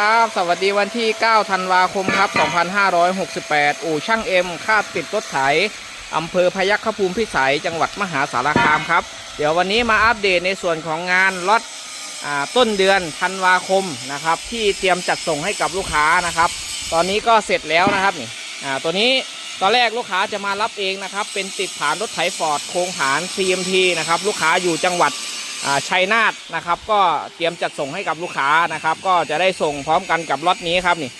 ครับสวัสดีวันที่ 9 ธันวาคมครับ 2568 อู่ช่างเอ็มคาดติดรถไถอำเภอพยัคฆภูมิพิสัย จังหวัดมหาสารคามครับ เดี๋ยววันนี้มาอัปเดตในส่วนของงานล็อตต้นเดือนธันวาคมนะครับ ที่เตรียมจัดส่งให้กับลูกค้านะครับ ตอนนี้ก็เสร็จแล้วนะครับนี่ตัวนี้ตอนแรกลูกค้าจะมารับเองนะครับ เป็นติดฐานรถไถฟอร์ดโครงฐาน CMT นะครับ ลูกค้าอยู่จังหวัด ชัยนาทนะครับ ก็เตรียมจัดส่งให้กับลูกค้านะครับ ก็จะได้ส่งพร้อมกันกับล็อตนี้ครับนี่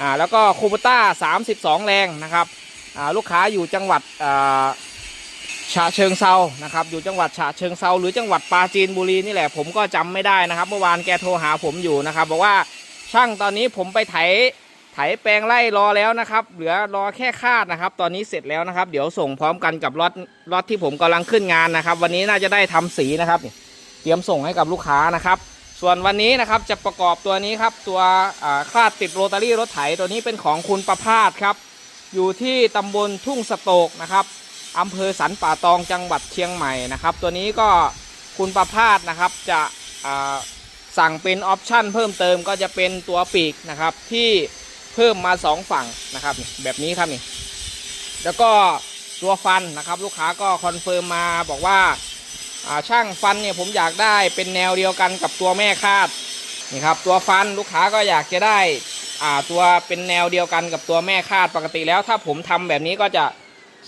อ่าแล้วก็คูปต้า32 แรงนะครับอ่าลูกค้าอยู่จังหวัดอ่าฉะเชิงเซานะครับ อยู่จังหวัดฉะเชิงเซาหรือจังหวัดปราจีนบุรีนี่แหละผมก็จำไม่ได้นะครับ เมื่อวานแกโทรหาผมอยู่นะครับ บอกว่าช่างตอนนี้ผมไปไถไถแปลงไร่รอแล้วนะครับ เหลือรอแค่คาดนะครับ ตอนนี้เสร็จแล้วนะครับ เดี๋ยวส่งพร้อมกันกับล็อตล็อตที่ผมกำลังขึ้นงานนะครับ วันนี้น่าจะได้ทำสีนะครับนี่ เตรียมส่งให้กับลูกค้านะครับ ส่วนวันนี้นะครับจะประกอบตัวนี้ครับตัวอ่าคาดติดโรตารี่รถไถตัวนี้เป็นของคุณประพาสครับ อยู่ที่ตำบลทุ่งสโตกนะครับอำเภอสันป่าตองจังหวัดเชียงใหม่นะครับ ตัวนี้ก็คุณประพาสนะครับจะสั่งเป็นออปชั่นเพิ่มเติมก็จะเป็นตัวปีกนะครับที่เพิ่มมาสองฝั่งนะครับแบบนี้ครับนี่แล้วก็ตัวฟันนะครับลูกค้าก็คอนเฟิร์มมาบอกว่า ช่างฟันเนี่ยผมอยากได้เป็นแนวเดียวกันกับตัวแม่คาดนี่ครับตัวฟันลูกค้าก็อยากจะได้อ่าตัวเป็นแนวเดียวกันกับตัวแม่คาดปกติแล้ว ถ้าผมทำแบบนี้ก็จะ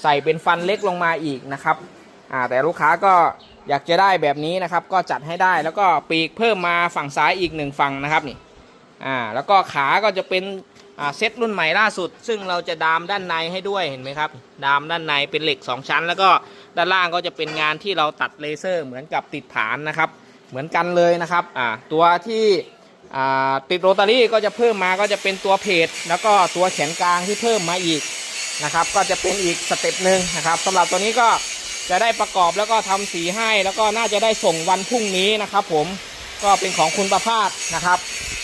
ใส่เป็นฟันเล็กลงมาอีกนะครับอ่าแต่ลูกค้าก็อยากจะได้แบบนี้นะครับ ก็จัดให้ได้แล้วก็ปีกเพิ่มมาฝั่งซ้ายอีกหนึ่งฝั่งนะครับนี่อ่าแล้วก็ขาก็จะเป็น เซตรุ่นใหม่ล่าสุด ซึ่งเราจะดามด้านในให้ด้วยเห็นไหมครับ ดามด้านในเป็นเหล็ก 2 ชั้น แล้วก็ด้านล่างก็จะเป็นงานที่เราตัดเลเซอร์เหมือนกับติดฐานนะครับ เหมือนกันเลยนะครับตัวที่ติดโรตารี่ก็จะเพิ่มมาก็จะเป็นตัวเพจแล้วก็ตัวแขนกลางที่เพิ่มมาอีกนะครับ ก็จะเป็นอีกสเต็ปหนึ่งนะครับสำหรับตัวนี้ก็จะได้ประกอบแล้วก็ทำสีให้ แล้วก็น่าจะได้ส่งวันพรุ่งนี้นะครับ ผมก็เป็นของคุณประภาสนะครับ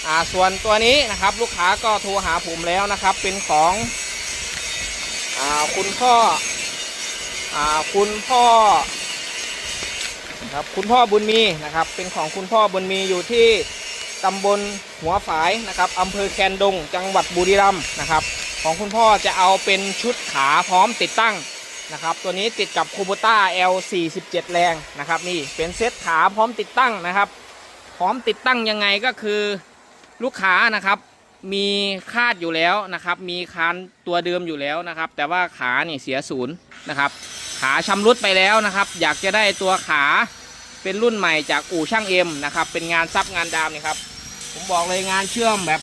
อ่าส่วนตัวนี้นะครับลูกค้าก็โทรหาผมแล้วนะครับเป็นของอ่าคุณพ่ออ่าคุณพ่อครับคุณพ่อบุญมีนะครับเป็นของคุณพ่อบุญมีอยู่ที่ตำบลหัวฝายนะครับอำเภอแคนดง จังหวัดบุรีรัมย์นะครับของคุณพ่อจะเอาเป็นชุดขาพร้อมติดตั้งนะครับตัวนี้ติดกับคูบูต้า L47 แรงนะครับนี่เป็นเซตขาพร้อมติดตั้งนะครับ พร้อมติดตั้งยังไงก็คือ ลูกค้านะครับมีคาดอยู่แล้วนะครับ มีคานตัวเดิมอยู่แล้วนะครับ แต่ว่าขาเนี่ยเสียศูนย์นะครับ ขาชำรุดไปแล้วนะครับ อยากจะได้ตัวขาเป็นรุ่นใหม่จากอู่ช่างเอ็มนะครับ เป็นงานซับงานดามนี่ครับ ผมบอกเลยงานเชื่อมแบบ